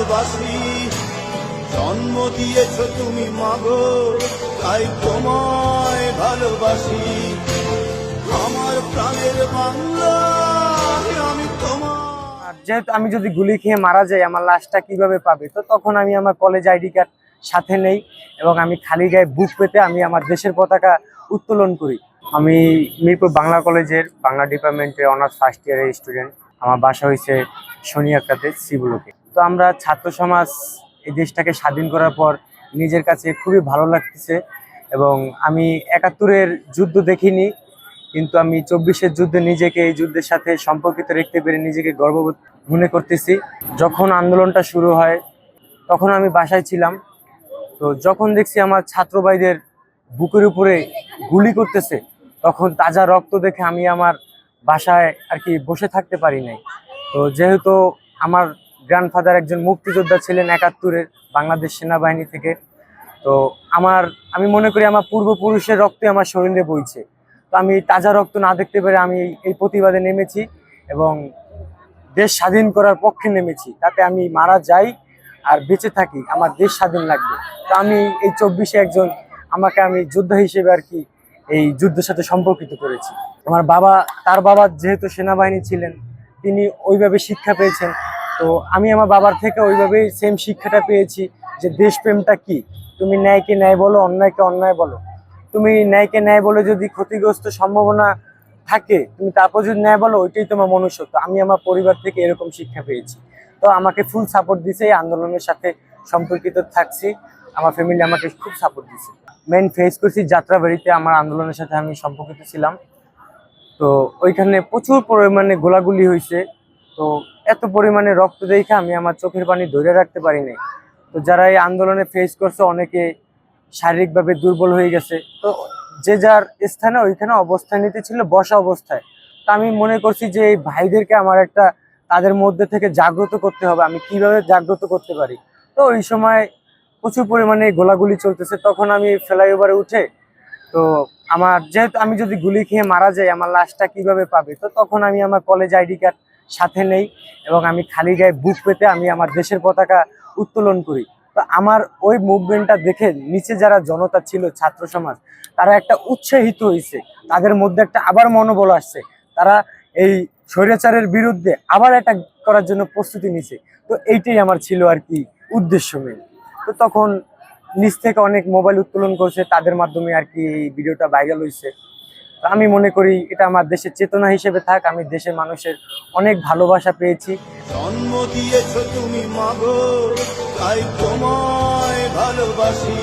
ভালোবাসি। জন্ম দিয়েছ তুমি মাগো, তাই তোমায় ভালোবাসি। আমার প্রাণের বাংলা আমি তোমার যেহেতু আমি যদি গুলি খেয়ে মারা যাই, আমার লাশটা কীভাবে পাবে? তো তখন আমি আমার কলেজ আইডি কার্ড সাথে নেই এবং আমি খালি গায়ে বুক পেতে আমি আমার দেশের পতাকা উত্তোলন করি। আমি মিরপুর বাংলা কলেজের বাংলা ডিপার্টমেন্টের অনার্স ফার্স্ট ইয়ারের স্টুডেন্ট আমার বাসা হয়েছে শনিয়াকাতে সিবুলোকে তো আমরা ছাত্র সমাজ এই দেশটাকে স্বাধীন করার পর নিজের কাছে খুবই ভালো লাগতেছে এবং আমি একাত্তরের যুদ্ধ দেখিনি, কিন্তু আমি চব্বিশের যুদ্ধে নিজেকে এই যুদ্ধের সাথে সম্পর্কিত রাখতে পেরে নিজেকে গর্ববোধ মনে করতেছি। যখন আন্দোলনটা শুরু হয়, তখন আমি বাসায় ছিলাম। তো যখন দেখছি আমার ছাত্র ভাইদের বুকের উপরে গুলি করতেছে, তখন তাজা রক্ত দেখে আমি আমার বাসায় আর কি বসে থাকতে পারি নাই। তো যেহেতু আমার গ্র্যান্ডফাদার একজন মুক্তিযোদ্ধা ছিলেন একাত্তরের বাংলাদেশ সেনাবাহিনী থেকে। তো আমার, আমি মনে করি আমার পূর্বপুরুষের রক্তে আমার শরীরে বইছে। তো আমি তাজা রক্ত না দেখতে পেরে আমি এই প্রতিবাদে নেমেছি এবং দেশ স্বাধীন করার পক্ষে নেমেছি। তাতে আমি মারা যাই আর বেঁচে থাকি, আমার দেশ স্বাধীন লাগবে। তো আমি এই চব্বিশে একজন, আমাকে আমি যোদ্ধা হিসেবে আর কি এই যুদ্ধের সাথে সম্পর্কিত করেছি। আমার বাবা, তার বাবা যেহেতু সেনাবাহিনী ছিলেন, তিনি ওইভাবে শিক্ষা পেয়েছেন। তো আমি আমার বাবার থেকে ওইভাবেই সেম শিক্ষাটা পেয়েছি যে দেশপ্রেমটা কি? তুমি ন্যায়কে ন্যায় বলো, অন্যায়কে অন্যায় বলো। তুমি ন্যায়কে ন্যায় বলে যদি ক্ষতিগ্রস্ত সম্ভাবনা থাকে, তুমি তারপর যদি ন্যায় বলো, ওইটাই তোমার মনুষ্যত্ব। আমি আমার পরিবার থেকে এরকম শিক্ষা পেয়েছি। তো আমাকে ফুল সাপোর্ট দিছে, এই আন্দোলনের সাথে সম্পর্কিত থাকছি। আমার ফ্যামিলি আমাকে খুব সাপোর্ট দিছে। মেন ফেস করছি যাত্রাবাড়িতে, আমার আন্দোলনের সাথে আমি সম্পর্কিত ছিলাম। তো ওইখানে প্রচুর পরিমাণে গোলাগুলি হয়েছে তো এত পরিমাণে রক্ত দেখে আমি আমার চোখের পানি ধরে রাখতে পারি নাই তো যারা এই আন্দোলনে ফেস করছে, অনেকে শারীরিকভাবে দুর্বল হয়ে গেছে। তো যে যার স্থানে ওইখানে অবস্থান নিতে ছিল, বসা অবস্থায়। তো আমি মনে করছি যে এই ভাইদেরকে আমার একটা তাদের মধ্যে থেকে জাগ্রত করতে হবে। আমি কীভাবে জাগ্রত করতে পারি? তো ওই সময় প্রচুর পরিমাণে গোলাগুলি চলতেছে। তখন আমি ফ্লাইওভারে উঠে তো আমার যেহেতু আমি যদি গুলি খেয়ে মারা যাই, আমার লাশটা কীভাবে পাবে? তো তখন আমি আমার কলেজ আইডি কার্ড সাথে নেই এবং আমি খালি গায়ে বুক পেতে আমি আমার দেশের পতাকা উত্তোলন করি। তো আমার ওই মুভমেন্টটা দেখে নিচে যারা জনতা ছিল, ছাত্র সমাজ, তারা একটা উৎসাহিত হয়েছে। তাদের মধ্যে একটা আবার মনোবল আসছে। তারা এই স্বৈরাচারের বিরুদ্ধে আবার অ্যাটাক করার জন্য প্রস্তুতি নিছে তো এইটাই আমার ছিল আর কি উদ্দেশ্য মেন তো তখন নিচ থেকে অনেক মোবাইল উত্তোলন করছে, তাদের মাধ্যমে আর কি এই ভিডিওটা ভাইরাল হয়েছে। আমি মনে করি এটা আমার দেশের চেতনা হিসেবে থাক, আমি দেশের মানুষের অনেক ভালোবাসা পেয়েছি। জন্ম দিয়েছ তুমি মাগো, তাই তোমায় ভালোবাসি।